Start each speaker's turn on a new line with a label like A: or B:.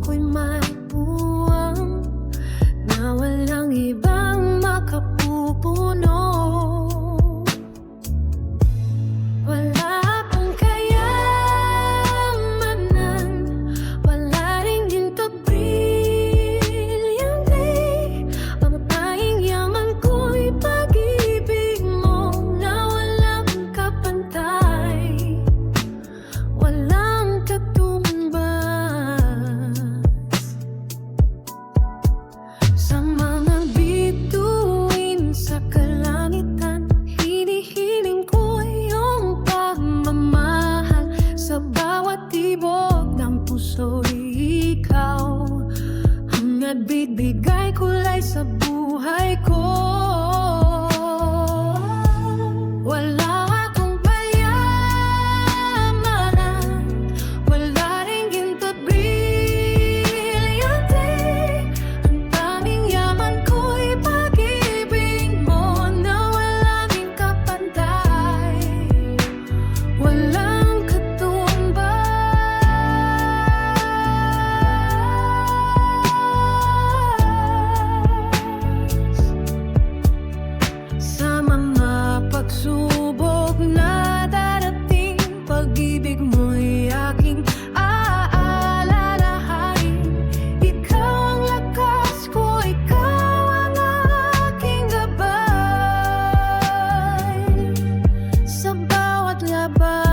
A: ako'y mabuhay Nagbibigay kulay sa buhay ko. mo'y aking aalalahain Ikaw ang lakas ko, ikaw ang aking gabay. Sa bawat laban